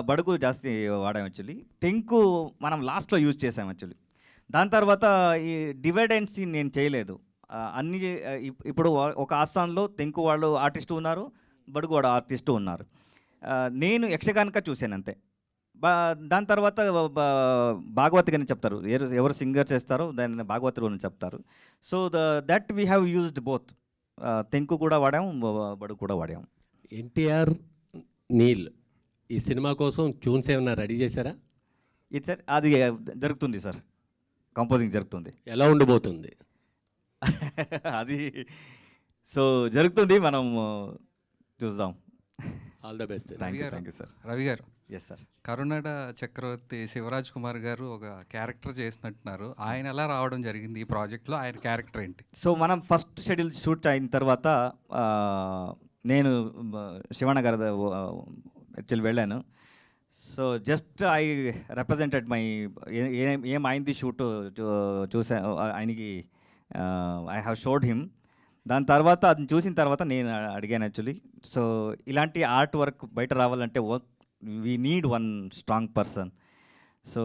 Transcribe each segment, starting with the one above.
బడుగు జాస్తి వాడాం యాక్చువల్లీ. టెంకు మనం లాస్ట్లో యూజ్ చేసాం యాక్చువల్లీ. దాని తర్వాత ఈ డివైడ్ నేను చేయలేదు. అన్ని ఇప్పుడు ఒక ఆస్థానంలో తెంకు వాళ్ళు ఆర్టిస్టు ఉన్నారు బడుగు వాడు ఆర్టిస్టు ఉన్నారు. నేను యక్షగానిక చూశాను అంతే. దాని తర్వాత భాగవత్ గారిని చెప్తారు. ఎవరు ఎవరు సింగర్ చేస్తారో దాన్ని భాగవత్ అని చెప్తారు. So the that we have used both. తెంకు కూడా వాడాము బడుగు కూడా వాడాము ఎన్టీఆర్ నీల్ ఈ సినిమా కోసం ట్యూన్స్ ఏమైనా రెడీ చేశారా? ఇది సార్ అది జరుగుతుంది సార్. కంపోజింగ్ జరుగుతుంది. ఎలా ఉండబోతుంది? అది సో జరుగుతుంది మనం చూద్దాం. All the best thank you. Thank you sir Ravi గారు ఎస్ సార్ కరుణాడ చక్రవర్తి శివరాజ్ కుమార్ గారు ఒక క్యారెక్టర్ చేసినట్టున్నారు. ఆయన ఎలా రావడం జరిగింది ఈ ప్రాజెక్ట్లో? ఆయన క్యారెక్టర్ ఏంటి? సో మనం ఫస్ట్ షెడ్యూల్ షూట్ అయిన తర్వాత నేను శివణ గారి యాక్చువల్లీ వెళ్ళాను. So just I represented my ఏం అయింది షూట్ చూసా ఆయనకి ఐ హ్యావ్ షోడ్ హిమ్ దాని తర్వాత అది చూసిన తర్వాత నేను అడిగాను యాక్చువల్లీ సో ఇలాంటి ఆర్ట్ వర్క్ బయట రావాలంటే work we need one strong person so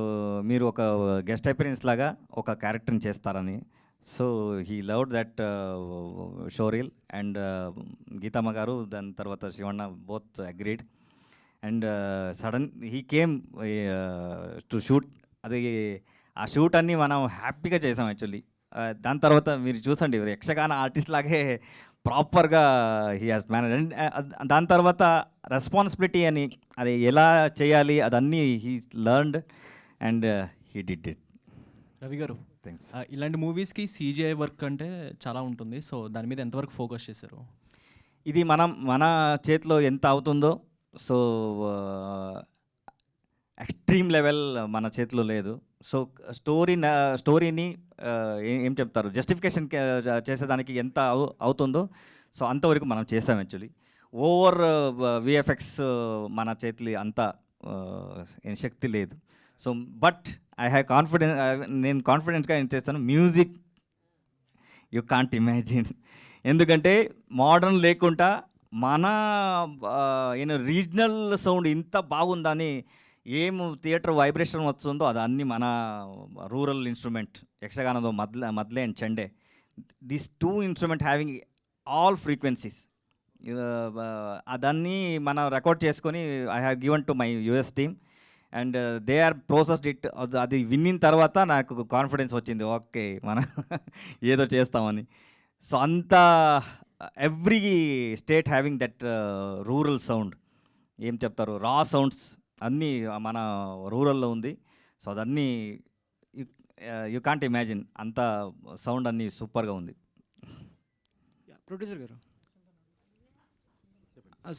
మీరు ఒక గెస్ట్ అపీరెన్స్ లాగా ఒక క్యారెక్టర్ని చేస్తారని. So he loved that showreel and Geethamma గారు దాని తర్వాత Shivanna both agreed and sudden he came to shoot. అది ఆ షూట్ అన్ని మనం హ్యాపీగా చేసాం యాక్చువల్లీ. దాని తర్వాత మీరు చూసండి యక్షగాన ఆర్టిస్ట్ లాగే ప్రాపర్గా హీ హాస్ మేనేజ్. అండ్ దాని తర్వాత రెస్పాన్సిబిలిటీ అని అది ఎలా చేయాలి అదన్నీ he learned and he did it. Ravi గారు థ్యాంక్స్ ఇలాంటి మూవీస్కి సీజీఐ వర్క్ అంటే చాలా ఉంటుంది. సో దాని మీద ఎంతవరకు ఫోకస్ చేశారు? ఇది మనం మన చేతిలో ఎంత అవుతుందో సో ఎక్స్ట్రీమ్ లెవెల్ మన చేతిలో లేదు. సో స్టోరీ స్టోరీని ఏం చెప్తారు? జస్టిఫికేషన్ చేసేదానికి ఎంత అవు అవుతుందో సో అంతవరకు మనం చేసాం యాక్చువల్లీ. ఓవర్ విఎఫ్ఎక్స్ మన చేతిలో అంత శక్తి లేదు. So but I have confidence నేను కాన్ఫిడెంట్గా ఏం చేస్తాను? Music you can't imagine. ఎందుకంటే మోడర్న్ లేకుండా మన ఏదో రీజనల్ సౌండ్ ఇంత బాగుందని ఏం థియేటర్ వైబ్రేషన్ వస్తుందో అది అన్ని మన రూరల్ ఇన్స్ట్రుమెంట్ యక్షగానంలో మద్ల మద్లే and chende. This two instrument having all frequencies. అదన్నీ మనం రికార్డ్ చేసుకొని I have given to my US team and they are processed it. అది విన్నిన తర్వాత నాకు కాన్ఫిడెన్స్ వచ్చింది ఓకే మనం ఏదో చేస్తామని. సో అంత every state having that rural sound. ఏం చెప్తారు? రా సౌండ్స్ అన్నీ మన రూరల్లో ఉంది. సో అదన్నీ యూ కాంట్ ఇమాజిన్ అంత సౌండ్ అన్నీ సూపర్గా ఉంది. ప్రొడ్యూసర్ గారు.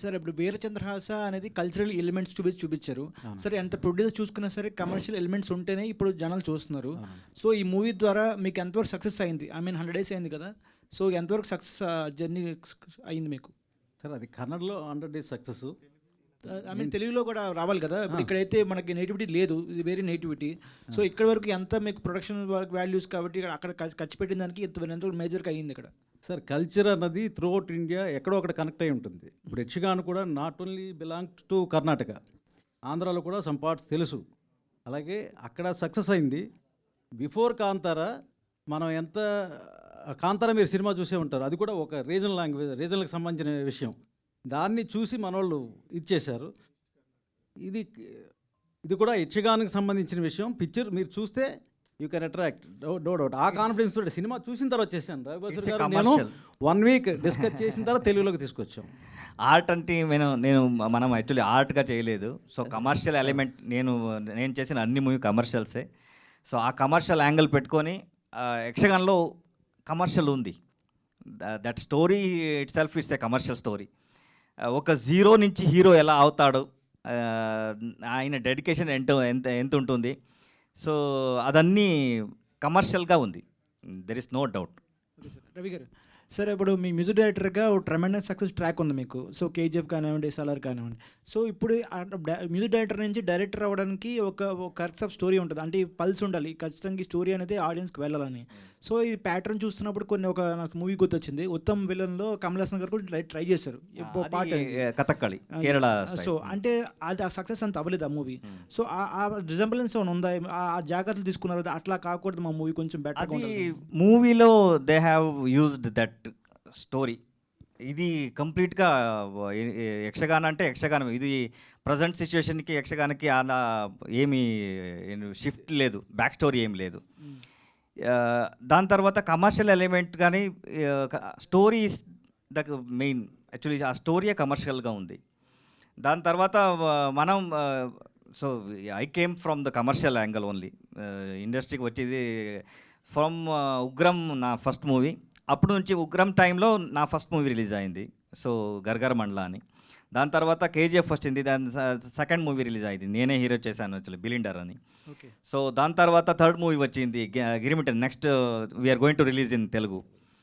సార్ ఇప్పుడు వీరచంద్రహాస అనేది కల్చరల్ ఎలిమెంట్స్ చూపించి చూపించారు. సరే ఎంత ప్రొడ్యూసర్ చూసుకున్నా సరే కమర్షియల్ ఎలిమెంట్స్ ఉంటేనే ఇప్పుడు జనాలు చూస్తున్నారు. సో ఈ మూవీ ద్వారా మీకు ఎంతవరకు సక్సెస్ అయింది? ఐ మీన్ హండ్రెడ్ డేస్ అయింది కదా. సో ఎంతవరకు సక్సెస్ జర్నీ అయింది మీకు? సార్ అది కన్నడలో hundred days success I mean తెలుగులో కూడా రావాలి కదా? ఇప్పుడు ఇక్కడైతే మనకి నేటివిటీ లేదు ఇది వేరే నేటివిటీ. సో ఇక్కడ వరకు ఎంత మీకు ప్రొడక్షన్ వాల్యూస్ కాబట్టి ఇక్కడ అక్కడ ఖర్చు- పెట్టిన దానికి ఇంత ఎంత మేజర్గా అయ్యింది ఇక్కడ? సార్ కల్చర్ అన్నది త్రూ అవుట్ ఇండియా ఎక్కడో ఒకటి కనెక్ట్ అయి ఉంటుంది. ఇప్పుడు యక్షగాన్ కూడా not only belong to Karnataka ఆంధ్రాలో కూడా సమ్ పార్ట్స్ తెలుసు. అలాగే అక్కడ సక్సెస్ అయింది. బిఫోర్ కాంతార మనం ఎంత కాంతార మీరు సినిమా చూసే ఉంటారు. అది కూడా ఒక రీజనల్ లాంగ్వేజ్ రీజనల్కి సంబంధించిన విషయం. దాన్ని చూసి మనోళ్ళు ఇచ్చేశారు ఇది ఇది కూడా యక్షగానికి సంబంధించిన విషయం. పిక్చర్ మీరు చూస్తే you can attract no doubt. ఆ కాన్ఫిడెన్స్ తోటి సినిమా చూసిన తర్వాత చేశాను. a గారు నేను. వన్ వీక్ డిస్కస్ చేసిన తర్వాత తెలుగులోకి తీసుకొచ్చాం. ఆర్ట్ అంటే నేను నేను మనం యాక్చువల్లీ ఆర్ట్గా చేయలేదు. సో కమర్షియల్ ఎలిమెంట్ నేను నేను చేసిన అన్ని మూవీ కమర్షియల్సే సో ఆ కమర్షియల్ యాంగిల్ పెట్టుకొని యక్షగాన్లో కమర్షియల్ ఉంది. That story itself it's a commercial story ఒక జీరో నుంచి హీరో ఎలా అవుతాడు? Uh, ఆయన డెడికేషన్ ఎంత ఎంత ఎంత ఉంటుంది? సో అదన్నీ కమర్షియల్గా ఉంది. There is no doubt Ravi గారు సరే ఇప్పుడు మీ మ్యూజిక్ డైరెక్టర్గా ఒక ట్రెమెండస్ సక్సెస్ ట్రాక్ ఉంది మీకు. సో కేజీఎఫ్ కానివ్వండి సలార్ కానివ్వండి. సో ఇప్పుడు మ్యూజిక్ డైరెక్టర్ నుంచి డైరెక్టర్ అవ్వడానికి ఒక కరెక్ట్ ఆఫ్ స్టోరీ ఉంటుంది. అంటే పల్స్ ఉండాలి. ఖచ్చితంగా ఈ స్టోరీ అనేది ఆడియన్స్కి వెళ్ళాలని. సో ఈ ప్యాటర్న్ చూస్తున్నప్పుడు కొన్ని ఒక నాకు మూవీ గుర్తొచ్చింది. ఉత్తమ్ విలన్లో కమల్ హాసన్ గారు కూడా ట్రై ట్రై చేశారు. పాట అది, కథక్కళి కేరళ సో. అంటే అది ఆ సక్సెస్ అంత అవ్వలేదు ఆ మూవీ. సో ఆ- రిజంబలెన్స్ ఏమైనా ఉందా? ఆ జాగ్రత్తలు తీసుకున్నారు అట్లా కాకూడదు మా మూవీ కొంచెం బెటర్ మూవీలో they have used that story. ఇది కంప్లీట్గా యక్షగానం అంటే యక్షగానం. ఇది ప్రజెంట్ సిచ్యువేషన్కి యక్షగానికి అలా ఏమీ షిఫ్ట్ లేదు. బ్యాక్ స్టోరీ ఏం లేదు. ఆ, దాని తర్వాత కమర్షియల్ ఎలిమెంట్ కానీ story is the main. Actually ఆ స్టోరీయే కమర్షియల్గా ఉంది. దాని తర్వాత మనం so I came from the commercial angle only. ఇండస్ట్రీకి వచ్చేది ఫ్రమ్ ఉగ్రం నా ఫస్ట్ మూవీ. అప్పుడు నుంచి ఉగ్రం టైంలో నా ఫస్ట్ మూవీ రిలీజ్ అయింది. సో గర్గర మండల అని. దాని తర్వాత కేజీఎఫ్ వచ్చింది దాని సెకండ్ మూవీ రిలీజ్ అయింది. నేనే హీరో చేశాను యాక్చువల్లీ బిలిండర్ అని. సో దాని తర్వాత థర్డ్ మూవీ వచ్చింది. గిరిమిటన్ next we're going to release in Telugu.